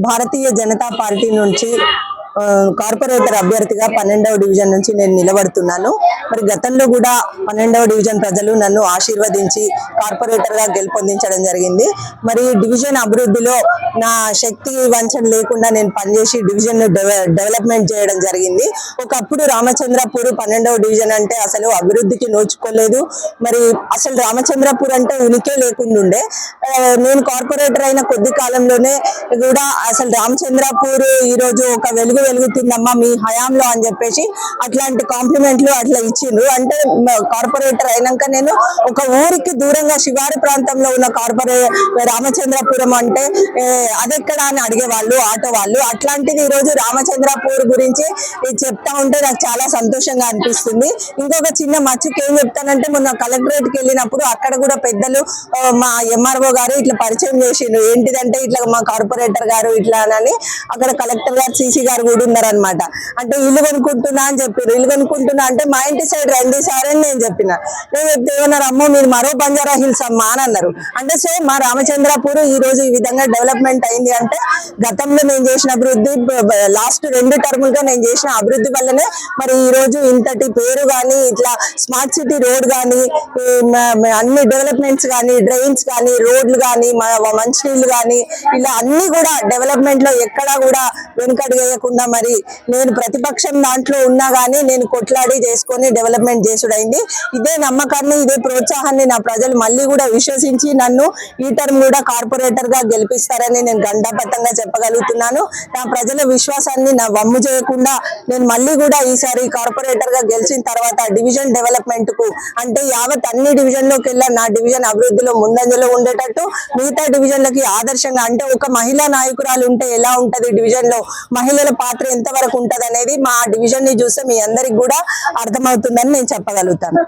Bharatiya Janata party నుంచి ఆ, corporator అభ్యర్థిగా పన్నెండవ డివిజన్ నుంచి నేను నిలబడుతున్నాను. మరి గతంలో కూడా పన్నెండవ డివిజన్ ప్రజలు నన్ను ఆశీర్వదించి కార్పొరేటర్గా గెలుపొందించడం జరిగింది. మరి డివిజన్ అభివృద్ధిలో నా శక్తి వంచన లేకుండా నేను పనిచేసి డివిజన్ డెవలప్మెంట్ చేయడం జరిగింది. ఒకప్పుడు రామచంద్రపూర్ పన్నెండవ డివిజన్ అంటే అసలు అభివృద్ధికి నోచుకోలేదు. మరి అసలు రామచంద్రపూర్ అంటే ఉనికే లేకుండా ఉండే నేను కార్పొరేటర్ అయిన కొద్ది కాలంలోనే కూడా అసలు రామచంద్రపూర్ ఈ రోజు ఒక వెలుగు వెలుగుతుందమ్మా మీ హయాంలో అని చెప్పేసి అట్లాంటి కాంప్లిమెంట్లు అట్లా ఇచ్చిండ్రు. అంటే కార్పొరేటర్ అయినాక నేను ఒక ఊరికి దూరంగా శివారు ప్రాంతంలో ఉన్న కార్పొరే రామచంద్రపురం అంటే అదెక్కడ అని అడిగేవాళ్ళు ఆటో వాళ్ళు అట్లాంటిది ఈ రోజు రామచంద్రపూర్ గురించి చెప్తా ఉంటే నాకు చాలా సంతోషంగా అనిపిస్తుంది. ఇంకొక చిన్న మచ్చుకి ఏం చెప్తానంటే మొన్న కలెక్టరేట్కి వెళ్ళినప్పుడు అక్కడ కూడా పెద్దలు మా ఎంఆర్ఓ గారు ఇట్లా పరిచయం చేసిండ్రు. ఏంటిదంటే ఇట్లా మా కార్పొరేటర్ గారు ఇట్లా అని అక్కడ కలెక్టర్ గారు సీసీ గారు కూడా ఉన్నారనమాట అంటే ఇల్లు కొనుక్కుంటున్నా అని చెప్పారు ఇల్లు కొనుక్కుంటున్నా అంటే మా ఇంటి సైడ్ రండి సార్ అని నేను చెప్పిన. నేను చెప్తే ఏమన్నారు అమ్మో మీరు మరో బంజారా హిల్స్ అమ్మా అని అన్నారు. అంటే సో మా రామచంద్రపూర్ ఈ రోజు ఈ విధంగా డెవలప్మెంట్ అయింది అంటే గతంలో నేను చేసిన అభివృద్ధి లాస్ట్ రెండు టర్ములుగా నేను చేసిన అభివృద్ధి వల్లనే మరి ఈ రోజు ఇంతటి పేరు కానీ ఇట్లా స్మార్ట్ సిటీ రోడ్ కానీ అన్ని డెవలప్మెంట్స్ కానీ డ్రైన్స్ కానీ రోడ్లు కానీ మంచినీళ్ళు కానీ ఇలా అన్ని కూడా డెవలప్మెంట్లో ఎక్కడా కూడా వెనుకడుగు వేయకుండా మరి నేను ప్రతిపక్షం దాంట్లో ఉన్నా కానీ నేను కొట్లాడి చేసుకొని డెవలప్మెంట్ చేసుడైంది. ఇదే నమ్మకాన్ని ఇదే ప్రోత్సాహాన్ని నా ప్రజలు మళ్ళీ కూడా విశ్వసించి నన్ను ఈ టర్మ్ కూడా కార్పొరేటర్గా గెలిపిస్తారని నేను గంటాపట్టంగా చెప్పగలుగుతున్నాను. నా ప్రజల విశ్వాసాన్ని నా వమ్ము చేయకుండా నేను మళ్ళీ కూడా ఈసారి కార్పొరేటర్గా గెలిచిన తర్వాత డివిజన్ డెవలప్మెంట్కు అంటే యావత్ అన్ని డివిజన్లోకి వెళ్ళా నా డివిజన్ అభివృద్ధిలో ముందంజలో ఉండేటట్టు మిగతా డివిజన్లకి ఆదర్శంగా అంటే ఒక మహిళా నాయకురాలు ఉంటే ఎలా ఉంటది డివిజన్లో? మహిళల పాత్ర ఎంత వరకు ఉంటది అనేది మా డివిజన్ని చూస్తే మీ అందరికి కూడా అర్థమవుతుందని నేను చెప్పగలుగుతాను.